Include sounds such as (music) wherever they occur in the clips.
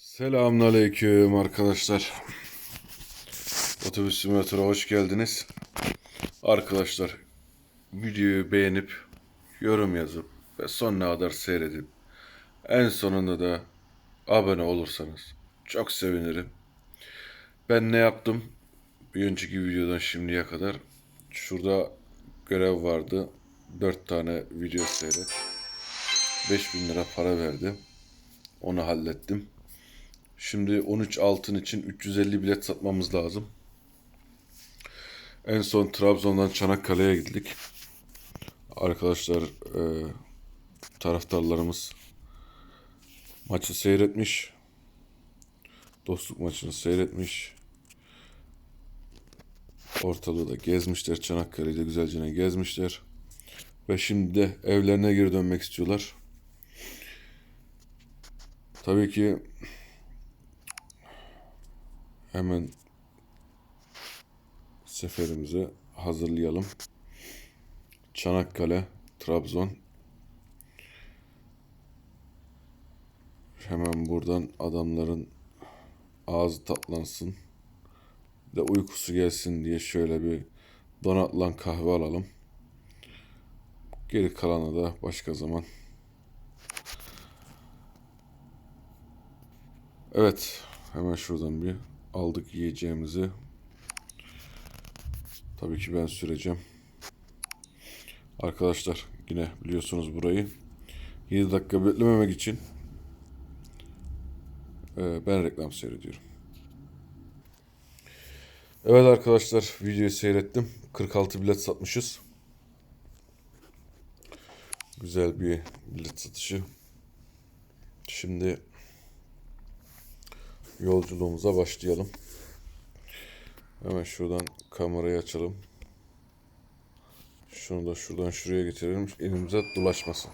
Selamünaleyküm arkadaşlar. Otobüs simülatöre hoş geldiniz. Arkadaşlar videoyu beğenip yorum yazıp ve sonuna kadar seyredip en sonunda da abone olursanız çok sevinirim. Ben ne yaptım? Bir önceki videodan şimdiye kadar şurada görev vardı. 4 tane video seyret. 5000 lira para verdi. Onu hallettim. Şimdi 13 altın için 350 bilet satmamız lazım. En son Trabzon'dan Çanakkale'ye gittik. Arkadaşlar e, taraftarlarımız maçı seyretmiş. Dostluk maçını seyretmiş. Ortalığı da gezmişler. Çanakkale'yi de güzelce gezmişler. Ve şimdi de evlerine geri dönmek istiyorlar. Tabii ki hemen seferimizi hazırlayalım. Çanakkale, Trabzon. Hemen buradan adamların ağzı tatlansın. De uykusu gelsin diye şöyle bir donatılan kahve alalım. Geri kalanı da başka zaman. Evet, hemen şuradan bir aldık yiyeceğimizi. Tabii ki ben süreceğim. Arkadaşlar yine biliyorsunuz burayı. 7 dakika beklememek için e, ben reklam seyrediyorum. Evet arkadaşlar videoyu seyrettim. 46 bilet satmışız. Güzel bir bilet satışı. Şimdi yolculuğumuza başlayalım. Hemen şuradan kamerayı açalım. Şunu da şuradan şuraya getirelim. Elimize dolaşmasın.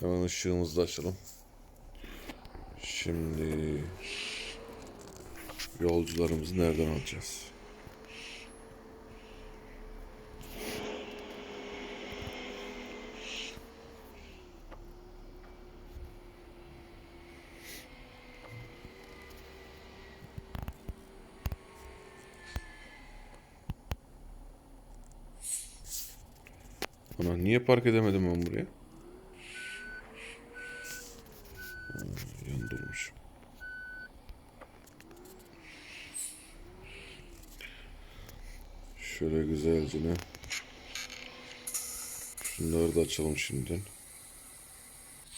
Hemen ışığımızı da açalım. Şimdi yolcularımızı nereden alacağız? Ana niye park edemedim ben buraya? Yan durmuş. Şöyle güzelce ne? Şunları da açalım şimdiden.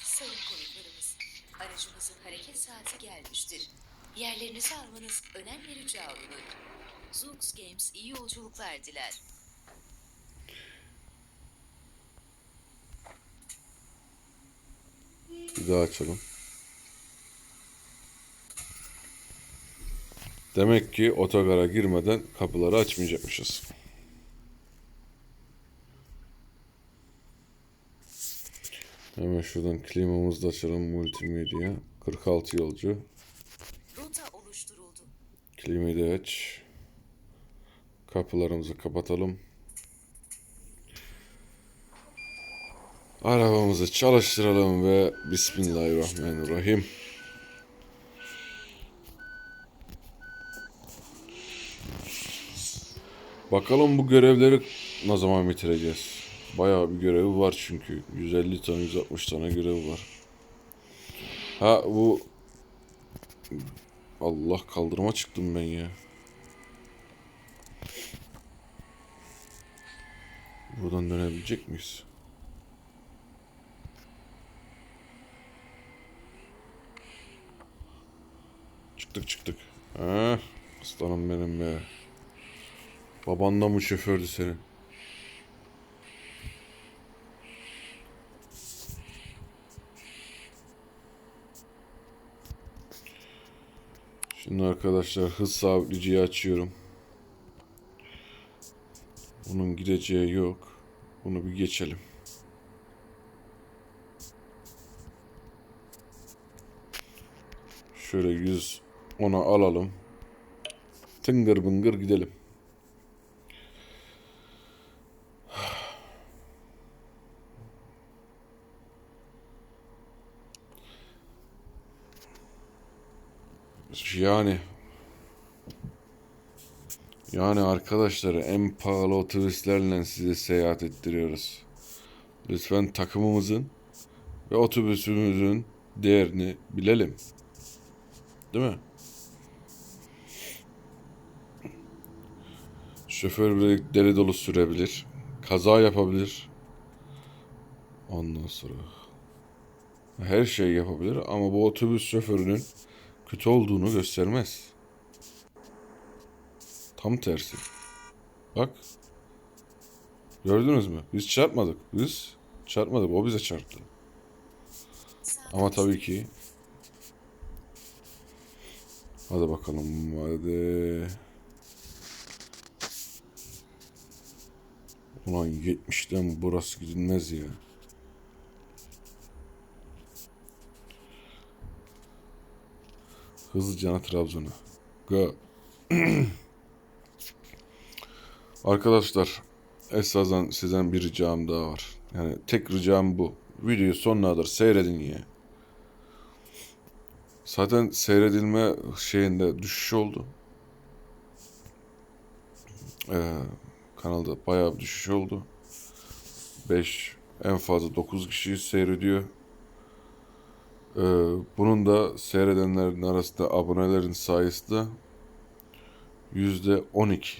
Sayın konuklarımız, aracımızın hareket saati gelmiştir. Yerlerinizi almanız önem verici alınır. Zoox Games iyi yolculuklar diler. Bir daha açalım. Demek ki otogara girmeden kapıları açmayacakmışız. Hemen şuradan klimamızı da açalım multimedya. 46 yolcu. Klimayı da aç. Kapılarımızı kapatalım. Arabamızı çalıştıralım ve Bismillahirrahmanirrahim. Bakalım bu görevleri ne zaman bitireceğiz. Bayağı bir görevi var çünkü. 150 tane 160 tane görev var. Ha bu Allah kaldırıma çıktım ben ya. Buradan dönebilecek miyiz? Çıktık çıktık. Ha, aslanım benim be. Baban da mı şofördü senin? Şimdi arkadaşlar hız sabitleyiciyi açıyorum. Bunun gideceği yok. Bunu bir geçelim. Şöyle 100 ona alalım. Tıngır bıngır gidelim. Yani yani arkadaşlar en pahalı otobüslerle size seyahat ettiriyoruz. Lütfen takımımızın ve otobüsümüzün değerini bilelim. Değil mi? Şoför bile deli dolu sürebilir. Kaza yapabilir. Ondan sonra her şey yapabilir ama bu otobüs şoförünün kötü olduğunu göstermez. Tam tersi. Bak. Gördünüz mü? Biz çarpmadık. Biz çarpmadık. O bize çarptı. Ama tabii ki Hadi bakalım. Hadi. Ulan 70'ten burası gidilmez ya. Hızlıca Trabzon'a. Go. (clears throat) Arkadaşlar esasen sizden bir ricam daha var. Yani tek ricam bu. Videoyu sonuna kadar seyredin ya. Zaten seyredilme şeyinde düşüş oldu. Ee, kanalda bayağı bir düşüş oldu. 5 en fazla 9 kişi seyrediyor. Ee, bunun da seyredenlerin arasında abonelerin sayısı da yüzde 12.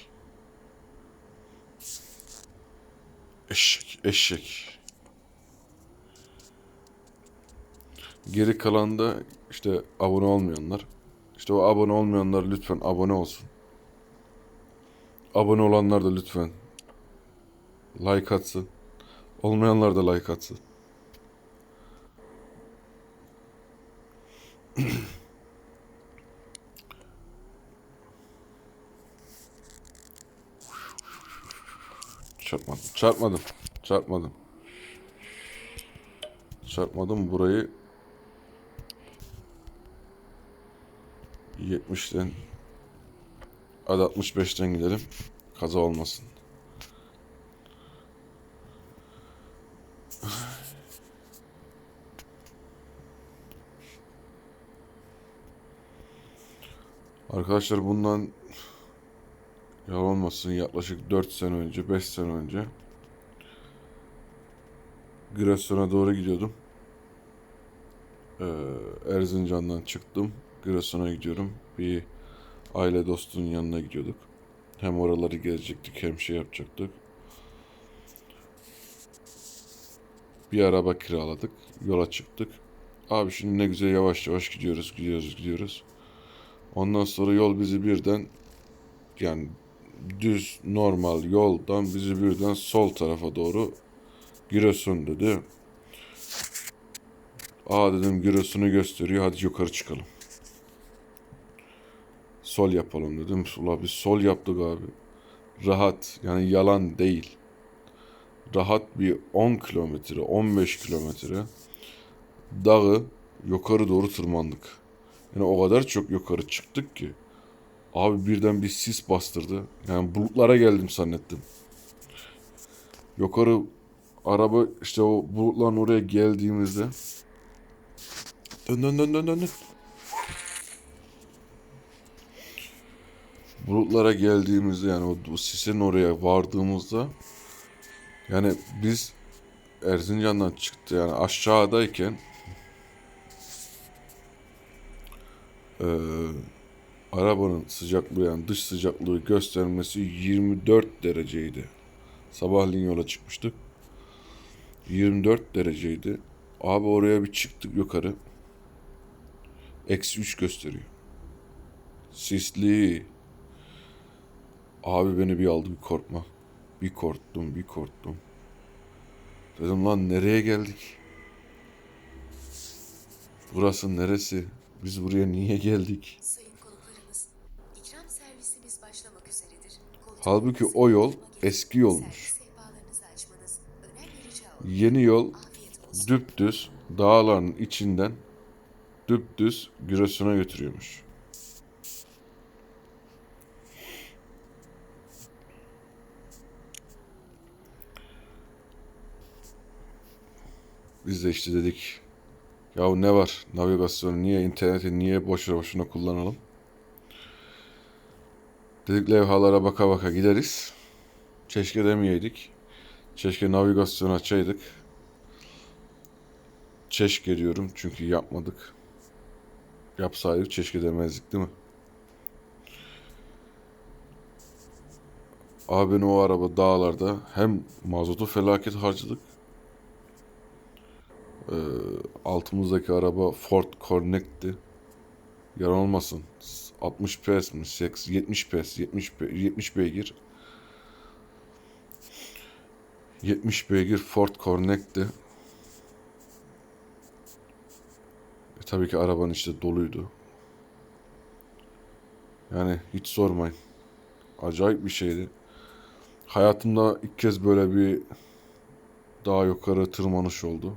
Eşek, eşek. Geri kalan da işte abone olmayanlar. İşte o abone olmayanlar lütfen abone olsun. Abone olanlar da lütfen like atsın. Olmayanlar da like atsın. (coughs) Çarpmadım. Çarpmadım. Çarpmadım. Çarpmadım. Burayı 70'ten hadi 65'ten gidelim. Kaza olmasın. Arkadaşlar bundan yalan olmasın yaklaşık 4 sene önce 5 sene önce Giresun'a doğru gidiyordum. Ee, Erzincan'dan çıktım. Giresun'a gidiyorum. Bir aile dostunun yanına gidiyorduk. Hem oraları gezecektik hem şey yapacaktık. Bir araba kiraladık. Yola çıktık. Abi şimdi ne güzel yavaş yavaş gidiyoruz, gidiyoruz, gidiyoruz. Ondan sonra yol bizi birden yani düz normal yoldan bizi birden sol tarafa doğru Giresun dedi. Aa dedim Giresun'u gösteriyor. Hadi yukarı çıkalım. Sol yapalım dedim. Ula biz sol yaptık abi. Rahat yani yalan değil. Rahat bir 10 kilometre 15 kilometre dağı yukarı doğru tırmandık. Yani o kadar çok yukarı çıktık ki. Abi birden bir sis bastırdı. Yani bulutlara geldim zannettim. Yukarı araba işte o bulutların oraya geldiğimizde dön dön dön dön dön. dön. Bulutlara geldiğimizde yani o, o sisin oraya vardığımızda yani biz Erzincan'dan çıktı yani aşağıdayken eee arabanın sıcaklığı yani dış sıcaklığı göstermesi 24 dereceydi. Sabahleyin yola çıkmıştık. 24 dereceydi. Abi oraya bir çıktık yukarı. Eksi 3 gösteriyor. Sisli. Abi beni bir aldı bir korkma. Bir korktum bir korktum. Dedim lan nereye geldik? Burası neresi? Biz buraya niye geldik? Halbuki o yol eski yolmuş. Yeni yol düpdüz dağların içinden düpdüz Giresun'a götürüyormuş. Biz de işte dedik ya ne var navigasyonu niye interneti niye boşu boşuna kullanalım? Dedik levhalara baka baka gideriz. Keşke demeyeydik. Keşke navigasyon açaydık. Keşke diyorum çünkü yapmadık. Yapsaydık keşke demezdik değil mi? Abinin o araba dağlarda hem mazotu felaket harcadık. Ee, altımızdaki araba Ford Connect'ti. Yalan olmasın. 60 PS mi? 80, 70 PS, 70, be- 70 beygir. 70 beygir Ford Connect'ti. E, tabii ki arabanın içi doluydu. Yani hiç sormayın. Acayip bir şeydi. Hayatımda ilk kez böyle bir daha yukarı tırmanış oldu.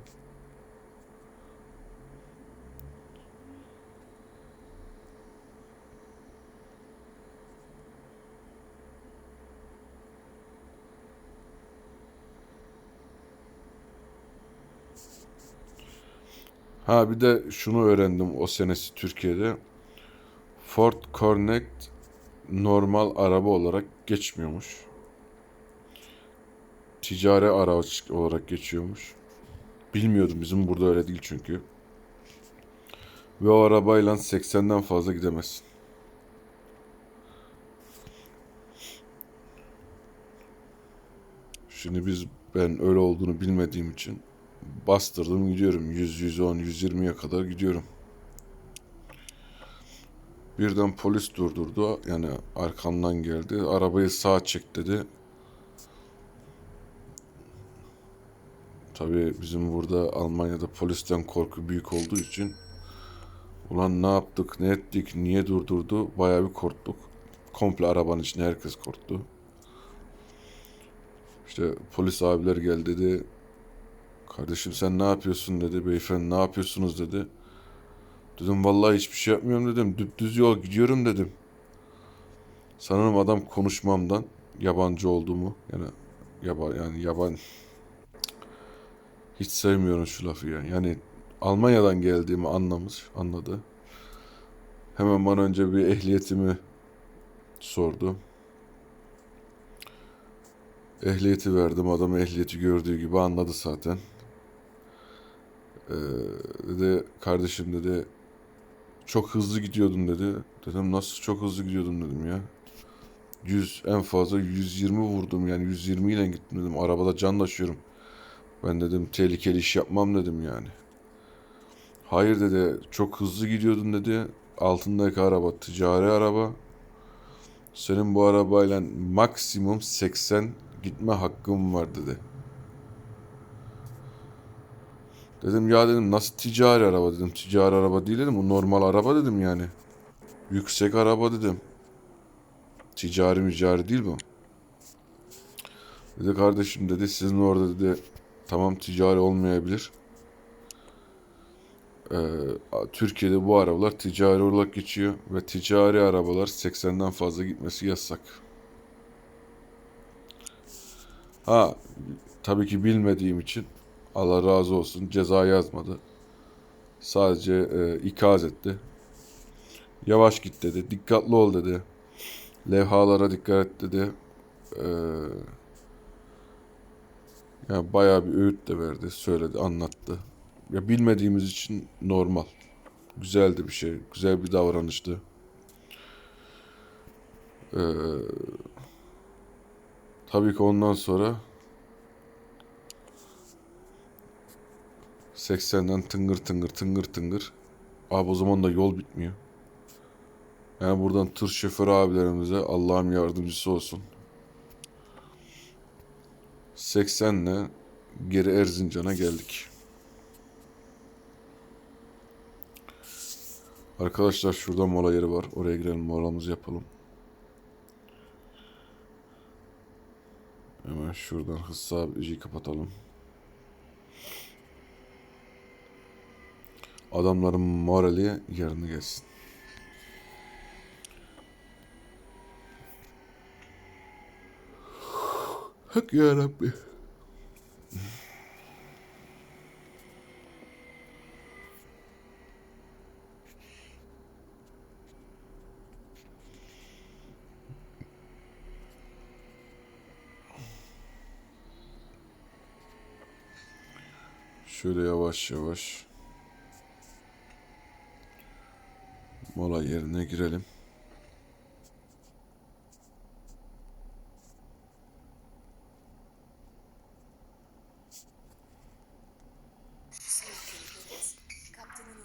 Ha bir de şunu öğrendim o senesi Türkiye'de. Ford Connect normal araba olarak geçmiyormuş. Ticari araç olarak geçiyormuş. Bilmiyordum bizim burada öyle değil çünkü. Ve o arabayla 80'den fazla gidemezsin. Şimdi biz ben öyle olduğunu bilmediğim için bastırdım gidiyorum. 100, 110, 120'ye kadar gidiyorum. Birden polis durdurdu. Yani arkamdan geldi. Arabayı sağa çek dedi. Tabii bizim burada Almanya'da polisten korku büyük olduğu için ulan ne yaptık, ne ettik, niye durdurdu bayağı bir korktuk. Komple arabanın içinde herkes korktu. İşte polis abiler geldi dedi. Kardeşim sen ne yapıyorsun dedi. Beyefendi ne yapıyorsunuz dedi. Dedim vallahi hiçbir şey yapmıyorum dedim. Düz yol gidiyorum dedim. Sanırım adam konuşmamdan yabancı olduğumu yani yaba yani yaban hiç sevmiyorum şu lafı yani. Yani Almanya'dan geldiğimi anlamış, anladı. Hemen bana önce bir ehliyetimi sordu. Ehliyeti verdim. Adam ehliyeti gördüğü gibi anladı zaten. Ee, dedi kardeşim dedi çok hızlı gidiyordun dedi. Dedim nasıl çok hızlı gidiyordun dedim ya. 100 en fazla 120 vurdum yani 120 ile gittim dedim. Arabada can taşıyorum. Ben dedim tehlikeli iş yapmam dedim yani. Hayır dedi çok hızlı gidiyordun dedi. Altındaki araba ticari araba. Senin bu arabayla maksimum 80 gitme hakkın var dedi. Dedim ya dedim nasıl ticari araba dedim. Ticari araba değil dedim. Bu normal araba dedim yani. Yüksek araba dedim. Ticari micari değil bu. Dedi kardeşim dedi sizin orada dedi tamam ticari olmayabilir. Ee, Türkiye'de bu arabalar ticari olarak geçiyor ve ticari arabalar 80'den fazla gitmesi yasak. Ha tabii ki bilmediğim için Allah razı olsun ceza yazmadı. Sadece e, ikaz etti. Yavaş git dedi. Dikkatli ol dedi. Levhalara dikkat et dedi. Ee, yani bayağı bir öğüt de verdi. Söyledi, anlattı. Ya bilmediğimiz için normal. Güzeldi bir şey. Güzel bir davranıştı. Ee, tabii ki ondan sonra 80'den tıngır tıngır tıngır tıngır. Abi o zaman da yol bitmiyor. Yani buradan tır şoförü abilerimize Allah'ım yardımcısı olsun. 80'le geri Erzincan'a geldik. Arkadaşlar şurada mola yeri var. Oraya girelim molamızı yapalım. Hemen şuradan hız sabitliği kapatalım. Adamların morali yarını geçsin. Hak ya Rabbi. Şöyle yavaş yavaş mola yerine girelim.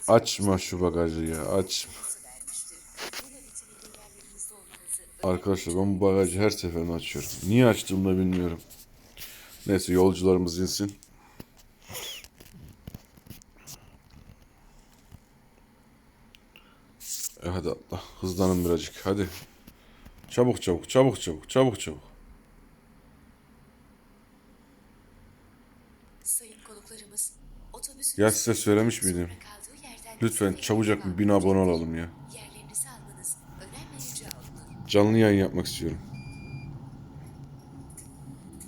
Açma şu bagajı ya aç. nasıl vermiştir? Bu nöbetini liderlerimizde olmanızı Arkadaşlar ben bu bagajı her seferinde açıyorum. Niye açtığımı da bilmiyorum. Neyse yolcularımız insin. E hadi atla. Birazcık. Hadi. Çabuk çabuk çabuk çabuk çabuk çabuk. Ya size söylemiş miydim? Lütfen çabucak bir bin abone olalım ya. Canlı yayın yapmak istiyorum.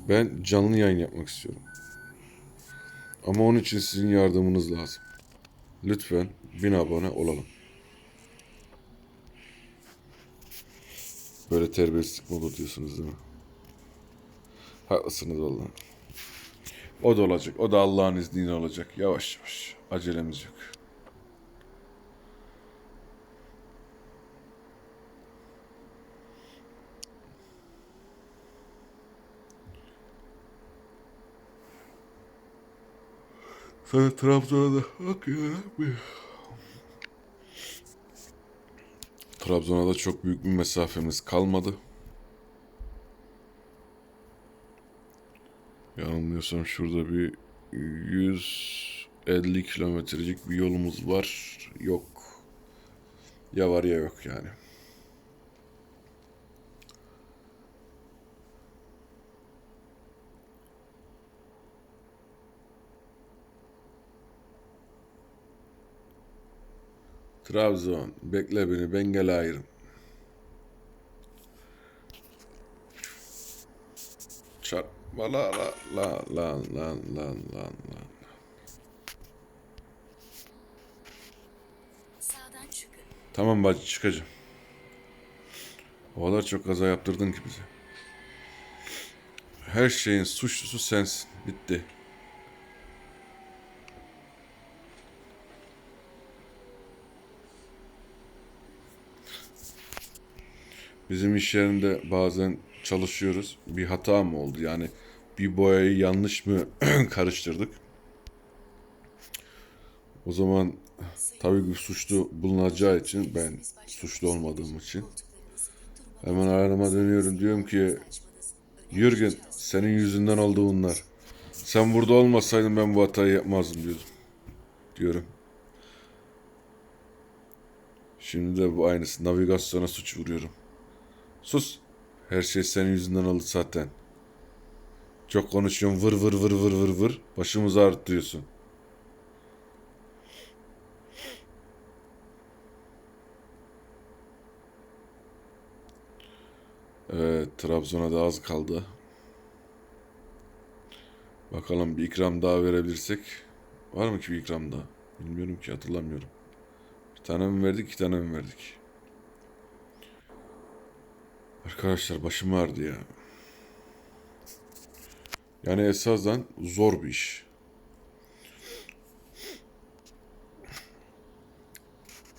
Ben canlı yayın yapmak istiyorum. Ama onun için sizin yardımınız lazım. Lütfen bin abone olalım. Böyle terbiyesizlik mi olur diyorsunuz değil mi? Haklısınız valla. O da olacak. O da Allah'ın izniyle olacak. Yavaş yavaş. Acelemiz yok. Sana Trabzon'a da hak yaratmıyor. Trabzon'a da çok büyük bir mesafemiz kalmadı. Yanılmıyorsam şurada bir 150 kilometrecik bir yolumuz var. Yok. Ya var ya yok yani. Trabzon. Bekle beni ben gel ayırım. Çarpma la la la lan lan lan lan lan. Tamam bacı çıkacağım. O kadar çok kaza yaptırdın ki bize. Her şeyin suçlusu sensin. Bitti. Bizim iş yerinde bazen çalışıyoruz. Bir hata mı oldu? Yani bir boyayı yanlış mı (clears throat) karıştırdık? O zaman tabii bir suçlu bulunacağı için ben suçlu olmadığım için hemen aranıma dönüyorum. Diyorum ki Jürgen senin yüzünden oldu bunlar. Sen burada olmasaydın ben bu hatayı yapmazdım diyordum. Diyorum. Şimdi de bu aynısı. Navigasyona suç vuruyorum. Sus. Her şey senin yüzünden oldu zaten. Çok konuşuyorsun vır vır vır vır vır vır. Başımızı ağrıtıyorsun. Evet, Trabzon'a da az kaldı. Bakalım bir ikram daha verebilirsek. Var mı ki bir ikram daha? Bilmiyorum ki hatırlamıyorum. Bir tane mi verdik, iki tane mi verdik? Arkadaşlar başım ağrıdı ya. Yani esasen zor bir iş.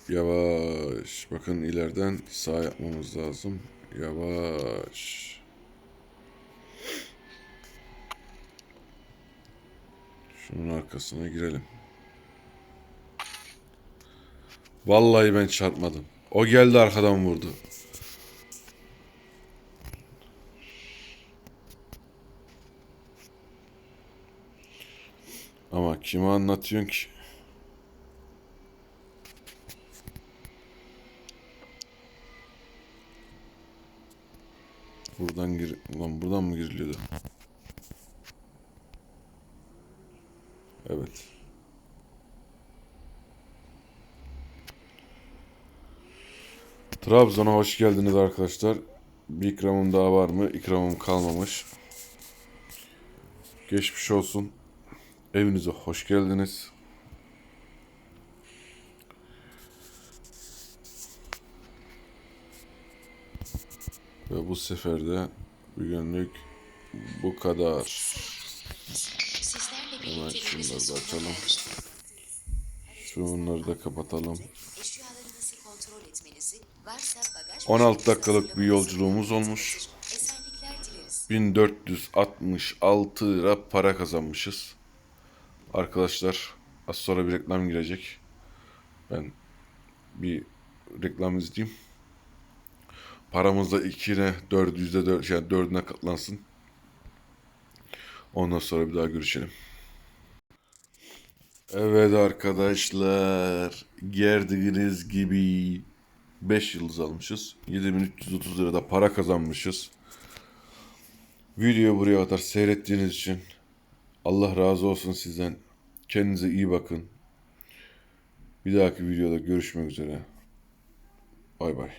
Yavaş. Bakın ileriden sağ yapmamız lazım. Yavaş. Şunun arkasına girelim. Vallahi ben çarpmadım. O geldi arkadan vurdu. Ama kime anlatıyorsun ki? Buradan gir... Ulan buradan mı giriliyordu? Evet. Trabzon'a hoş geldiniz arkadaşlar. Bir ikramım daha var mı? İkramım kalmamış. Geçmiş olsun. Evinize hoş geldiniz. Ve bu sefer de bugünlük bu kadar. Hemen şunları da açalım. Şunları da kapatalım. Eşyalarınızı kontrol etmenizi, varsa bagaj 16 dakikalık bir yolculuğumuz olmuş. Esenlikler dileriz. 1466 lira para kazanmışız. Arkadaşlar az sonra bir reklam girecek. Ben bir reklam izleyeyim. Paramız da ikine, dört, yüzde dört, yani dördüne katlansın. Ondan sonra bir daha görüşelim. Evet arkadaşlar. Gördüğünüz gibi 5 yıldız almışız. 7330 lira da para kazanmışız. Videoyu buraya kadar seyrettiğiniz için Allah razı olsun sizden. Kendinize iyi bakın. Bir dahaki videoda görüşmek üzere. Bay bay.